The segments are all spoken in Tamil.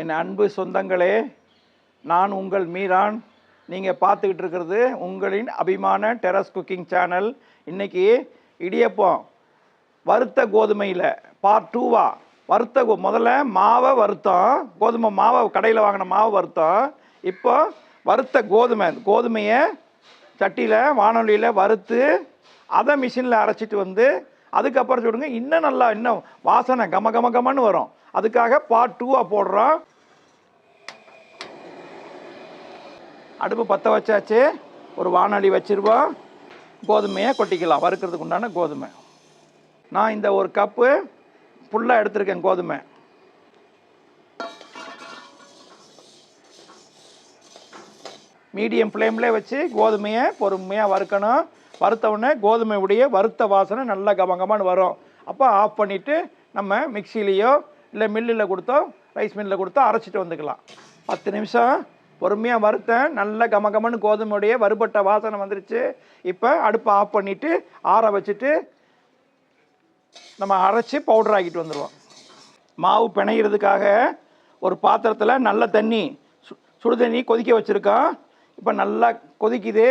என் அன்பு சொந்தங்களே நான் உங்கள் மீரான். நீங்கள் பார்த்துக்கிட்டு இருக்கிறது உங்களின் அபிமான டெரஸ் குக்கிங் சேனல். இன்றைக்கி இடியப்பம் வறுத்த கோதுமையில் பார்ட் டூவா வறுத்த கோ முதல்ல மாவை வருத்தம் கோதுமை மாவை கடையில் வாங்கின மாவை வருத்தம் இப்போ வறுத்த கோதுமை கோதுமையை சட்டியில் வானொலியில் வறுத்து அதை மிஷினில் அரைச்சிட்டு வந்து அதுக்கப்புறம் சொல்லுங்க இன்னும் நல்லா இன்னும் வாசனை கம கம கமன்னு வரும். அதுக்காக பார்ட் டூவாக போடுறோம். அடுப்பு பற்ற வச்சாச்சு. ஒரு வானொலி வச்சுருவோம். கோதுமையை கொட்டிக்கலாம். வறுக்கிறதுக்கு உண்டான கோதுமை. நான் இந்த ஒரு கப்பு ஃபுல்லாக எடுத்திருக்கேன் கோதுமை. மீடியம் ஃப்ளேமில் வச்சு கோதுமையை பொறுமையாக வறுக்கணும். வறுத்த உடனே கோதுமையுடைய வறுத்த வாசனை நல்லா கமகமான்னு வரும். அப்போ ஆஃப் பண்ணிவிட்டு நம்ம மிக்சிலேயோ இல்லை மில்லில் கொடுத்தோ ரைஸ் மில்லில் கொடுத்தோ அரைச்சிட்டு வந்துக்கலாம். பத்து நிமிஷம். பொறுமையாக வறுத்தேன் நல்ல கமகமன்னு கோதுமையுடைய வறுபட்ட வாசனை வந்துருச்சு. இப்போ அடுப்பை ஆஃப் பண்ணிவிட்டு ஆற வச்சுட்டு நம்ம அரைச்சி பவுடர் ஆக்கிட்டு வந்துடுவோம் மாவு பிணைகிறதுக்காக ஒரு பாத்திரத்தில் நல்ல தண்ணி சு சுடு தண்ணி கொதிக்க வச்சுருக்கோம் இப்போ நல்லா கொதிக்குது.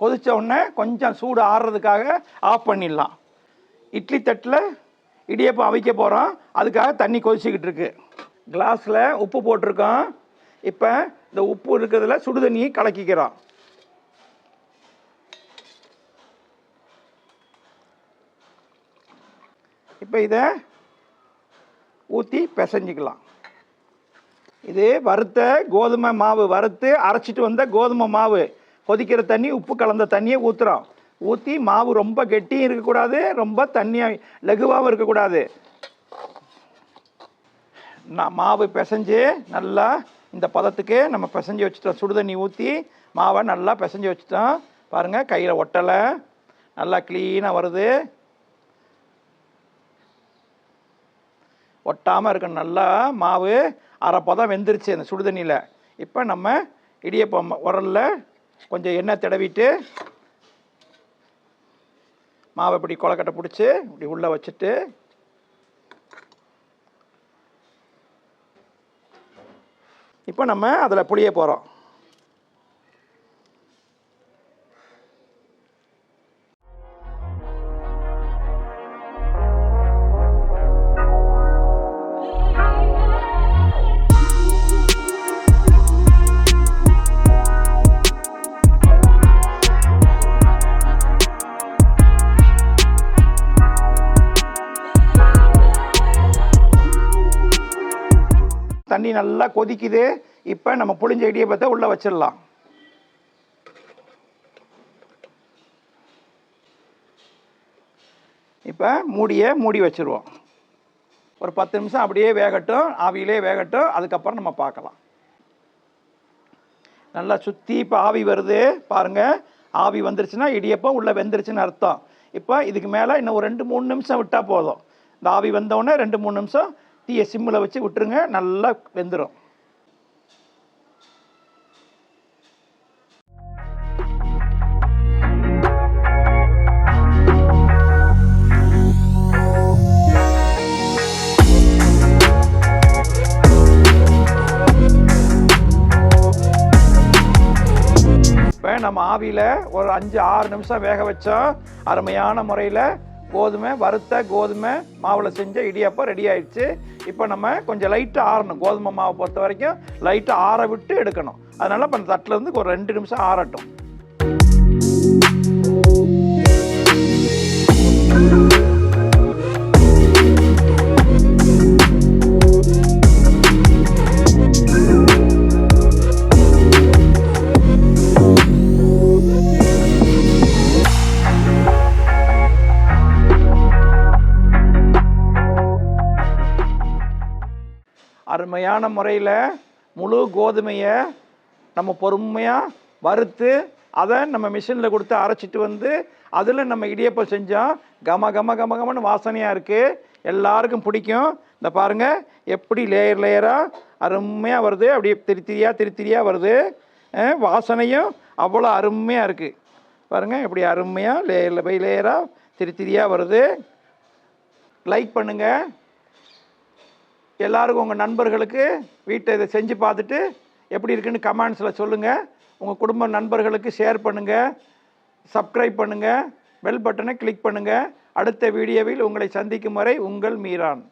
கொதித்த உடனே கொஞ்சம் சூடு ஆறுறதுக்காக ஆஃப் பண்ணிடலாம். இட்லி தட்டில் இடியப்பம் அவிக்க போகிறோம் அதுக்காக தண்ணி கொதிச்சிக்கிட்டு இருக்கு. கிளாஸில் உப்பு போட்டிருக்கோம். இப்போ இந்த உப்பு இருக்கிறதுல சுடு தண்ணியை கலக்கிக்கிறோம். இப்போ இதை ஊற்றி பிசைஞ்சிக்கலாம். இது வறுத்த கோதுமை மாவு வறுத்து அரைச்சிட்டு வந்த கோதுமை மாவு. கொதிக்கிற தண்ணி உப்பு கலந்த தண்ணியை ஊற்றுறோம் ஊற்றி மாவு ரொம்ப கெட்டியும் இருக்கக்கூடாது ரொம்ப தண்ணியாக லகுவாகவும் இருக்கக்கூடாது. நான் மாவு பிசைஞ்சு நல்லா இந்த பதத்துக்கு நம்ம பிசைஞ்சு வச்சுட்டோம். சுடுதண்ணி ஊற்றி மாவை நல்லா பிசைஞ்சு வச்சுட்டோம். பாருங்கள் கையில் ஒட்டலை. நல்லா க்ளீனாக வருது. ஒட்டாமல் இருக்கணும் நல்லா மாவு. அரை பதம் வெந்துருச்சு அந்த சுடுதண்ணியில். இப்போ நம்ம இடியப்பம் உரலில் கொஞ்சம் எண்ணெய் தடவிட்டு மாவை இப்படி கொலக்கட்டை பிடிச்சி இப்படி உள்ளே வச்சுட்டு இப்போ நம்ம அதில் புளிய போகிறோம். தண்ணி நல்லா கொதிக்குது இப்போ நம்ம புளிஞ்ச இடியப்பத்தை உள்ளே வச்சிடலாம். இப்போ மூடியை மூடி வச்சிருவோம். ஒரு பத்து நிமிஷம் அப்படியே வேகட்டும் ஆவியிலே வேகட்டும் அதுக்கப்புறம் நம்ம பார்க்கலாம். நல்லா சுற்றி இப்போ ஆவி வருது பாருங்கள் ஆவி வந்துருச்சுன்னா இடியப்பம் உள்ளே வெந்துருச்சுன்னு அர்த்தம். இப்போ இதுக்கு மேலே இன்னும் ஒரு ரெண்டு மூணு நிமிஷம் விட்டால் போதும். இந்த ஆவி வந்தவுடனே ரெண்டு மூணு நிமிஷம் தீயை சிம்மில் வச்சு விட்டுருங்க நல்லா வெந்துடும் இப்போ நம்ம ஆவியில் ஒரு அஞ்சு ஆறு நிமிஷம் வேக வச்சோம். அருமையான முறையில் கோதுமை வறுத்த கோதுமை மாவில் செஞ்ச இடியப்பம் ரெடி ஆயிடுச்சு. இப்போ நம்ம கொஞ்சம் லைட்டாக ஆறணும். கோதுமை மாவை பொறுத்த வரைக்கும் லைட்டாக ஆற விட்டு எடுக்கணும். அதனால் இப்போ அந்த தட்டில் இருந்து ஒரு ரெண்டு நிமிஷம் ஆறட்டும். அருமையான முறையில் முழு கோதுமையை நம்ம பொறுமையாக வறுத்து அதை நம்ம மிஷினில் கொடுத்து அரைச்சிட்டு வந்து அதில் நம்ம இடியப்பம் செஞ்சோம் கம கம கம கமன்னு வாசனையாக இருக்குது எல்லாருக்கும் பிடிக்கும். இந்த பாருங்கள் எப்படி லேயர் லேயராக அருமையாக வருது. அப்படியே திருத்திரியாக திருத்திரியாக வருது. வாசனையும் அவ்வளோ அருமையாக இருக்குது பாருங்கள் எப்படி அருமையாக லேயரில் பை லேயராக திருத்திரியாக வருது. லைக் பண்ணுங்கள் எல்லாருக்கும் உங்கள் நண்பர்களுக்கு வீட்டை இதை செஞ்சு பார்த்துட்டு எப்படி இருக்குன்னு கமெண்ட்ஸில் சொல்லுங்கள் உங்கள் குடும்ப நண்பர்களுக்கு ஷேர் பண்ணுங்கள் சப்ஸ்கிரைப் பண்ணுங்கள் பெல் பட்டனை கிளிக் பண்ணுங்கள் அடுத்த வீடியோவில் உங்களை சந்திக்கும் வரை உங்கள் மீரான்.